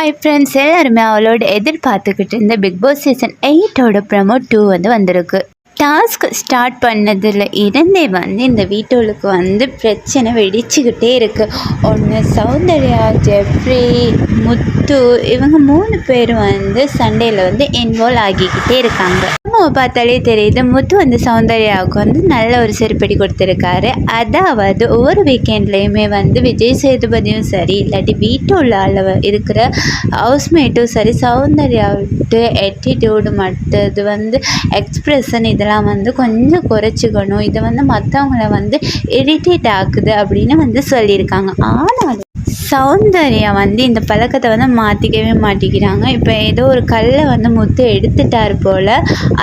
Hi friends எல்லாருமே அவளோட எதிர்பார்த்துக்கிட்டு இருந்த பிக் பாஸ் சீசன் எயிட்டோட ப்ரமோ டூ வந்து வந்திருக்கு. டாஸ்க் ஸ்டார்ட் பண்ணதில் இருந்தே வந்து இந்த வீட்டுக்கு வந்து பிரச்சனை வெடிச்சுக்கிட்டே இருக்குது ஒன்று சௌந்தர்யா ஜெஃப்ரி முத்து இவங்க மூணு பேர் வந்து சண்டேயில் வந்து இன்வால்வ் ஆகிக்கிட்டே இருக்காங்க. நம்ம பார்த்தாலே தெரியுது. முத்து வந்து சௌந்தர்யாவுக்கு வந்து நல்ல ஒரு செருப்படி கொடுத்துருக்காரு. அதாவது ஒவ்வொரு வீக்கெண்ட்லேயுமே வந்து விஜய் சேதுபதியும் சரி இல்லாட்டி வீட்டுள்ள அளவு இருக்கிற ஹவுஸ்மேட்டும் சரி சௌந்தர்யாவிட்டு எட்டிடியூடு மற்றது வந்து எக்ஸ்ப்ரெஷன் இதெல்லாம் வந்து கொஞ்சம் குறைச்சிக்கணும். இதை வந்து மற்றவங்கள வந்து இரிட்டேட் ஆக்குது அப்படின்னு வந்து சொல்லியிருக்காங்க. ஆனால் சௌந்தர்யா வந்து இந்த பழக்கத்தை வந்து மாற்றிக்கவே மாட்டிக்கிறாங்க. இப்போ ஏதோ ஒரு கல்லை வந்து முத்து எடுத்துட்டார் போல்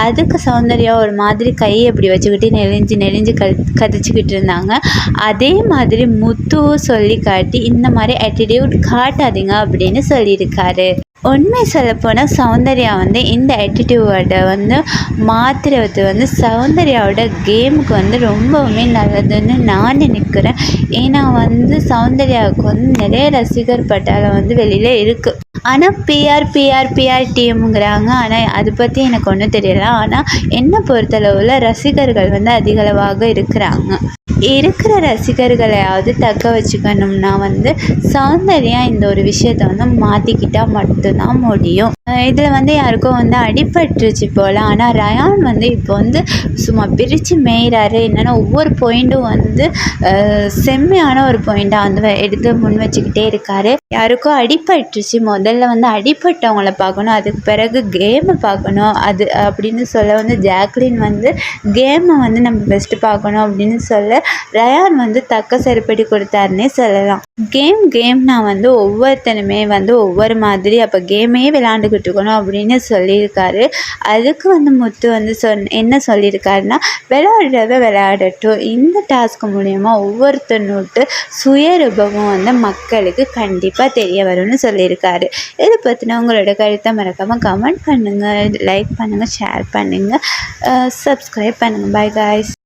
அதுக்கு சௌந்தர்யா ஒரு மாதிரி கையை இப்படி வச்சுக்கிட்டு நெளிஞ்சு நெளிஞ்சு க கதிச்சுக்கிட்டு இருந்தாங்க. அதே மாதிரி முத்துவும் சொல்லி காட்டி இந்த மாதிரி ஆட்டிடியூட் காட்டாதீங்க அப்படின்னு சொல்லியிருக்காரு. உண்மை சொல்லப்போனால் சௌந்தர்யா வந்து இந்த ஆட்டிடியூடை வந்து மாற்றுறது வந்து சௌந்தர்யாவோட கேமுக்கு வந்து ரொம்பவுமே நல்லதுன்னு நான் நினைக்கிறேன். ஏன்னா வந்து சௌந்தர்யாவுக்கு வந்து நிறைய ரசிகர் பட்டாளம் வந்து வெளியில் இருக்குது ஆனால் பிஆர் பிஆர் பிஆர் டீம்ங்கிறாங்க. ஆனால் அதை பற்றி எனக்கு ஒன்றும் தெரியல. ஆனால் என்னை பொறுத்தளவில் ரசிகர்கள் வந்து அதிகளவாக இருக்கிறாங்க. இருக்கிற ரசிகர்களையாவது தக்க வச்சுக்கணும்னா வந்து சௌந்தர்யா இந்த ஒரு விஷயத்த வந்து மாற்றிக்கிட்டால் மட்டும்தான் முடியும். இதில் வந்து யாருக்கும் வந்து அடிபட்டுருச்சு போல். ஆனால் ரயான் வந்து இப்போ வந்து சும்மா பிரித்து மேயிறாரு. என்னென்னா ஒவ்வொரு பாயிண்ட்டும் வந்து செம்மையான ஒரு பாயிண்ட்டாக வந்து எடுத்து முன் வச்சுக்கிட்டே இருக்காரு. யாருக்கும் அடிபட்டுருச்சு முதல்ல வந்து அடிபட்டவங்கள பார்க்கணும் அதுக்கு பிறகு கேமை பார்க்கணும் அது அப்படின்னு சொல்ல வந்து ஜாக்லின் வந்து கேமை வந்து நம்ம பெஸ்ட்டு பார்க்கணும் அப்படின்னு சொல்ல ரயான் வந்து தக்க சரிப்படி கொடுத்தாருன்னே சொல்லலாம். கேம் கேம்னா வந்து ஒவ்வொருத்தனுமே வந்து ஒவ்வொரு மாதிரி அப்போ கேமையே விளாண்டுக்கிட்டு இருக்கணும் அப்படின்னு சொல்லியிருக்காரு. அதுக்கு வந்து முத்து வந்து சொன் என்ன சொல்லியிருக்காருன்னா விளையாடுறத விளையாடட்டும். இந்த டாஸ்க் மூலயமா ஒவ்வொருத்தனோட்டு சுயரூபமும் வந்து மக்களுக்கு கண்டிப்பாக தெரிய வரும்னு சொல்லியிருக்காரு. இதை பற்றின உங்களோட கருத்தை மறக்காமல் கமெண்ட் பண்ணுங்கள் லைக் பண்ணுங்கள் ஷேர் பண்ணுங்கள் சப்ஸ்கிரைப் பண்ணுங்கள் பாய் காய்ஸ்